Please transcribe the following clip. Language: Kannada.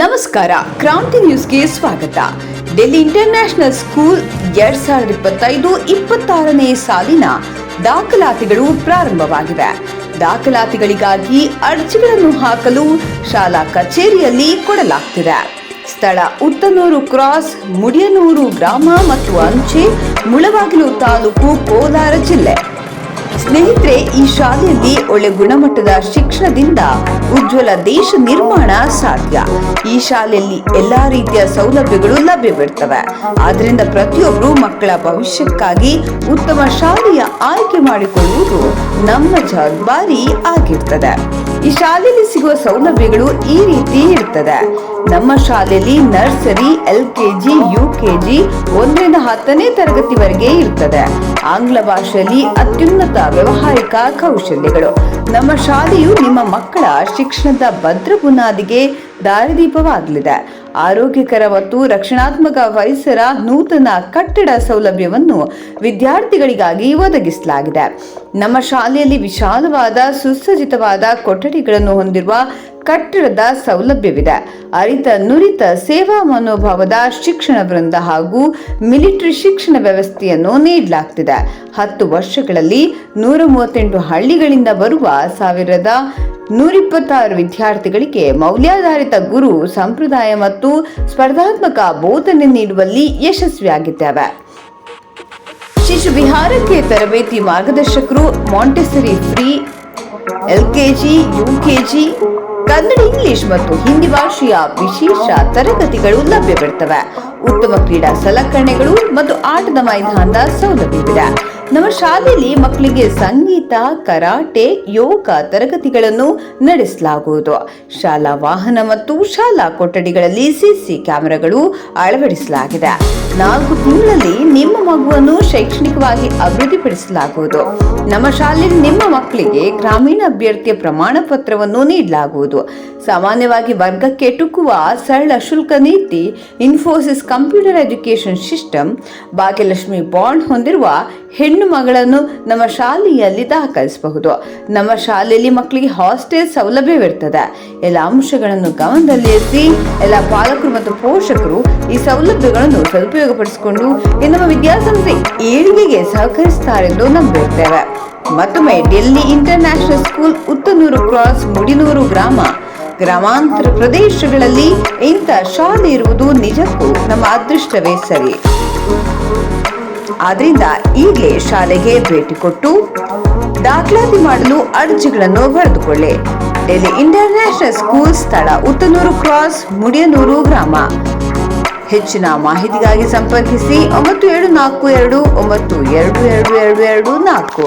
ನಮಸ್ಕಾರ, ಕ್ರಾಂತಿ ನ್ಯೂಸ್ಗೆ ಸ್ವಾಗತ. ಡೆಲ್ಲಿ ಇಂಟರ್ನ್ಯಾಷನಲ್ ಸ್ಕೂಲ್ ಎರಡ್ ಸಾವಿರದ ಇಪ್ಪತ್ತೈದು ಇಪ್ಪತ್ತಾರನೇ ಸಾಲಿನ ದಾಖಲಾತಿಗಳು ಪ್ರಾರಂಭವಾಗಿವೆ. ದಾಖಲಾತಿಗಳಿಗಾಗಿ ಅರ್ಜಿಗಳನ್ನು ಹಾಕಲು ಶಾಲಾ ಕಚೇರಿಯಲ್ಲಿ ಕೊಡಲಾಗ್ತಿದೆ. ಸ್ಥಳ ಉತ್ತನೂರು ಕ್ರಾಸ್ ಮುಡಿಯನೂರು ಗ್ರಾಮ ಮತ್ತು ಅಂಚೆ ಮುಳಬಾಗಿಲು ತಾಲೂಕು ಕೋಲಾರ ಜಿಲ್ಲೆ. ಸ್ನೇಹಿತರೆ, ಈ ಶಾಲೆಯಲ್ಲಿ ಒಳ್ಳೆ ಗುಣಮಟ್ಟದ ಶಿಕ್ಷಣದಿಂದ ಉಜ್ವಲ ದೇಶ ನಿರ್ಮಾಣ ಸಾಧ್ಯ. ಈ ಶಾಲೆಯಲ್ಲಿ ಎಲ್ಲಾ ರೀತಿಯ ಸೌಲಭ್ಯಗಳು ಲಭ್ಯವಿರ್ತವೆ. ಆದ್ರಿಂದ ಪ್ರತಿಯೊಬ್ಬರು ಮಕ್ಕಳ ಭವಿಷ್ಯಕ್ಕಾಗಿ ಉತ್ತಮ ಶಾಲೆಯ ಆಯ್ಕೆ ಮಾಡಿಕೊಳ್ಳುವುದು ನಮ್ಮ ಜವಾಬ್ದಾರಿ ಆಗಿರ್ತದೆ. ಈ ಶಾಲೆಯಲ್ಲಿ ಸಿಗುವ ಸೌಲಭ್ಯಗಳು ಈ ರೀತಿ ಇರ್ತದೆ. ನಮ್ಮ ಶಾಲೆಯಲ್ಲಿ nursery, L K G, U K G ಒಂದರಿಂದ ಹತ್ತನೇ ತರಗತಿವರೆಗೆ ಇರ್ತದೆ. ಆಂಗ್ಲ ಭಾಷೆಯಲ್ಲಿ ಅತ್ಯುನ್ನತ ವ್ಯವಹಾರಿಕ ಕೌಶಲ್ಯಗಳು. ನಮ್ಮ ಶಾಲೆಯು ನಿಮ್ಮ ಮಕ್ಕಳ ಶಿಕ್ಷಣದ ಭದ್ರ ಬುನಾದಿಗೆ ದಾರಿದೀಪವಾಗಲಿದೆ. ಆರೋಗ್ಯಕರ ಮತ್ತು ರಕ್ಷಣಾತ್ಮಕ ಪರಿಸರ ನೂತನ ಕಟ್ಟಡ ಸೌಲಭ್ಯವನ್ನು ವಿದ್ಯಾರ್ಥಿಗಳಿಗಾಗಿ ಒದಗಿಸಲಾಗಿದೆ. ನಮ್ಮ ಶಾಲೆಯಲ್ಲಿ ವಿಶಾಲವಾದ, ಸುಸಜ್ಜಿತವಾದ ಕೊಠಡಿಗಳನ್ನು ಹೊಂದಿರುವ ಕಟ್ಟಡದ ಸೌಲಭ್ಯವಿದೆ. ಅರಿತ ನುರಿತ ಸೇವಾ ಮನೋಭಾವದ ಶಿಕ್ಷಣ ವೃಂದ ಹಾಗೂ ಮಿಲಿಟರಿ ಶಿಕ್ಷಣ ವ್ಯವಸ್ಥೆಯನ್ನು ನೀಡಲಾಗ್ತಿದೆ. ಹತ್ತು ವರ್ಷಗಳಲ್ಲಿ ನೂರ ಮೂವತ್ತೆಂಟು ಹಳ್ಳಿಗಳಿಂದ ಬರುವ ಸಾವಿರದ ನೂರಿಪ್ಪತ್ತಾರು ವಿದ್ಯಾರ್ಥಿಗಳಿಗೆ ಮೌಲ್ಯಾಧಾರಿತ ಗುರು, ಸಂಪ್ರದಾಯ ಮತ್ತು ಸ್ಪರ್ಧಾತ್ಮಕ ಬೋಧನೆ ನೀಡುವಲ್ಲಿ ಯಶಸ್ವಿಯಾಗಿದ್ದೇವೆ. ಶಿಶು ವಿಹಾರಕ್ಕೆ ತರಬೇತಿ ಮಾರ್ಗದರ್ಶಕರು montessori free LKG UKG Kannada, English ಮತ್ತು ಹಿಂದಿ ಭಾಷೆಯ ವಿಶೇಷ ತರಗತಿಗಳು ಲಭ್ಯವಿರುತ್ತವೆ ಉತ್ತಮ ಕ್ರೀಡಾ ಸಲಕರಣೆಗಳು ಮತ್ತು ಆಟದ ಮೈದಾನದ ಸೌಲಭ್ಯವಿದೆ. ನಮ್ಮ ಶಾಲೆಯಲ್ಲಿ ಮಕ್ಕಳಿಗೆ ಸಂಗೀತ, ಕರಾಟೆ, ಯೋಗ ತರಗತಿಗಳನ್ನು ನಡೆಸಲಾಗುವುದು. ಶಾಲಾ ವಾಹನ ಮತ್ತು ಶಾಲಾ ಕೊಠಡಿಗಳಲ್ಲಿ ಸಿಸಿ ಕ್ಯಾಮೆರಾಗಳು ಅಳವಡಿಸಲಾಗಿದೆ. ನಾಲ್ಕು ತಿಂಗಳಲ್ಲಿ ನಿಮ್ಮ ಮಗುವನ್ನು ಶೈಕ್ಷಣಿಕವಾಗಿ ಅಭಿವೃದ್ಧಿಪಡಿಸಲಾಗುವುದು. ನಮ್ಮ ಶಾಲೆಯಲ್ಲಿ ನಿಮ್ಮ ಮಕ್ಕಳಿಗೆ ಗ್ರಾಮೀಣ ಅಭ್ಯರ್ಥಿಯ ಪ್ರಮಾಣ ಪತ್ರವನ್ನು ನೀಡಲಾಗುವುದು. ಸಾಮಾನ್ಯವಾಗಿ ವರ್ಗಕ್ಕೆ ಟುಕುವ ಸರಳ ಶುಲ್ಕ ನೀತಿ Infosys computer education system Bhagyalakshmi bond ಹೊಂದಿರುವ ಹೆಣ್ಣು ಮಗಳನ್ನು ನಮ್ಮ ಶಾಲೆಯಲ್ಲಿ ದಾಖಲಿಸಬಹುದು. ನಮ್ಮ ಶಾಲೆಯಲ್ಲಿ ಮಕ್ಕಳಿಗೆ ಹಾಸ್ಟೆಲ್ ಸೌಲಭ್ಯವಿರ್ತದೆ. ಎಲ್ಲ ಅಂಶಗಳನ್ನು ಗಮನದಲ್ಲಿರಿಸಿ ಎಲ್ಲ ಪಾಲಕರು ಮತ್ತು ಪೋಷಕರು ಈ ಸೌಲಭ್ಯಗಳನ್ನು ಸದುಪಯೋಗಪಡಿಸಿಕೊಂಡು ನಮ್ಮ ವಿದ್ಯಾಸಂಸ್ಥೆ ಏಳಿಗೆಗೆ ಸಹಕರಿಸುತ್ತಾರೆಂದು ನಂಬಿರ್ತೇವೆ ಮತ್ತೊಮ್ಮೆ Delhi international school Uttanur cross Mudinur ಗ್ರಾಮ, ಗ್ರಾಮಾಂತರ ಪ್ರದೇಶಗಳಲ್ಲಿ ಇಂಥ ಶಾಲೆ ಇರುವುದು ನಿಜಕ್ಕೂ ನಮ್ಮ ಅದೃಷ್ಟವೇ ಸರಿ. ಆದ್ರಿಂದ ಈಗಲೇ ಶಾಲೆಗೆ ಭೇಟಿ ಕೊಟ್ಟು ದಾಖಲಾತಿ ಮಾಡಲು ಅರ್ಜಿಗಳನ್ನು ಬರೆದುಕೊಳ್ಳಿ. ಡೆಲ್ಲಿ ಇಂಟರ್ನ್ಯಾಷನಲ್ ಸ್ಕೂಲ್ ಸ್ಥಳ ಉತ್ತನೂರು ಕ್ರಾಸ್ ಮುಡಿಯನೂರು ಗ್ರಾಮ. ಹೆಚ್ಚಿನ ಮಾಹಿತಿಗಾಗಿ ಸಂಪರ್ಕಿಸಿ ಒಂಬತ್ತು ಏಳು ನಾಲ್ಕು ಎರಡು ಒಂಬತ್ತು ಎರಡು ಎರಡು ಎರಡು ಎರಡು ನಾಲ್ಕು.